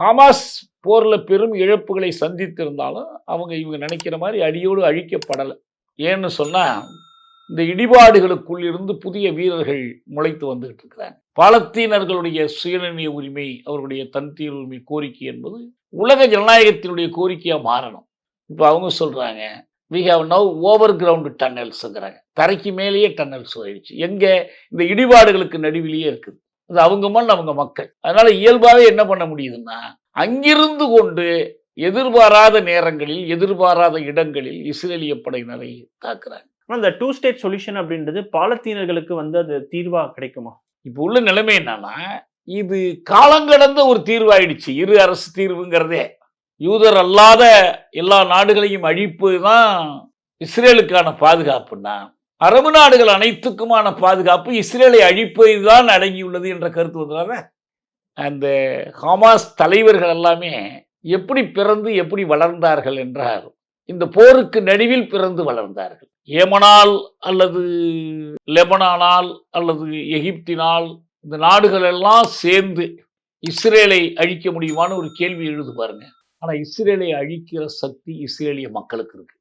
Hamas போரில் பெரும் இழப்புகளை சந்தித்திருந்தாலும் அவங்க இவங்க நினைக்கிற மாதிரி அடியோடு அழிக்கப்படலை. ஏன்னு சொன்னால் இந்த இடிபாடுகளுக்குள் இருந்து புதிய வீரர்கள் முளைத்து வந்துகிட்டு இருக்கிறாங்க. பாலத்தீனர்களுடைய சுயநிர்ணய உரிமை அவர்களுடைய தன்தீர் உரிமை கோரிக்கை என்பது உலக ஜனநாயகத்தினுடைய கோரிக்கையாக மாறணும். இப்போ அவங்க சொல்கிறாங்க we have now over ground டன்னல்ஸுங்கிறாங்க தரைக்கு மேலேயே டன்னல்ஸ் ஆயிடுச்சு. எங்கே? இந்த இடிபாடுகளுக்கு நடுவிலேயே இருக்குது. அது அவங்க மண் அவங்க மக்கள். அதனால இயல்பாகவே என்ன பண்ண முடியுதுன்னா அங்கிருந்து கொண்டு எதிர்பாராத நேரங்களில் எதிர்பாராத இடங்களில் இஸ்ரேலிய படையினரை தாக்குறாங்க. ஆனா இந்த டூ ஸ்டேட் சொல்யூஷன் அப்படின்றது பாலத்தீனர்களுக்கு வந்து அது தீர்வா கிடைக்குமா? இப்போ உள்ள நிலைமை என்னன்னா இது காலங்கடந்த ஒரு தீர்வாயிடுச்சு. இரு அரசு தீர்வுங்கிறதே. யூதர் அல்லாத எல்லா நாடுகளையும் அழிப்பு தான் இஸ்ரேலுக்கான பாதுகாப்புன்னா அரபு நாடுகள் அனைத்துக்குமான பாதுகாப்பு இஸ்ரேலை அழிப்பது தான் அடங்கியுள்ளது என்ற கருத்து வந்ததால அந்த ஹமாஸ் தலைவர்கள் எல்லாமே எப்படி பிறந்து எப்படி வளர்ந்தார்கள் என்றால் இந்த போருக்கு நடுவில் பிறந்து வளர்ந்தார்கள். ஏமனால் அல்லது லெபனானால் அல்லது எகிப்தினால் இந்த நாடுகள் எல்லாம் சேர்ந்து இஸ்ரேலை அழிக்க முடியுமான்னு ஒரு கேள்வி எழுது பாருங்க. ஆனால் இஸ்ரேலை அழிக்கிற சக்தி இஸ்ரேலிய மக்களுக்கு இருக்கு.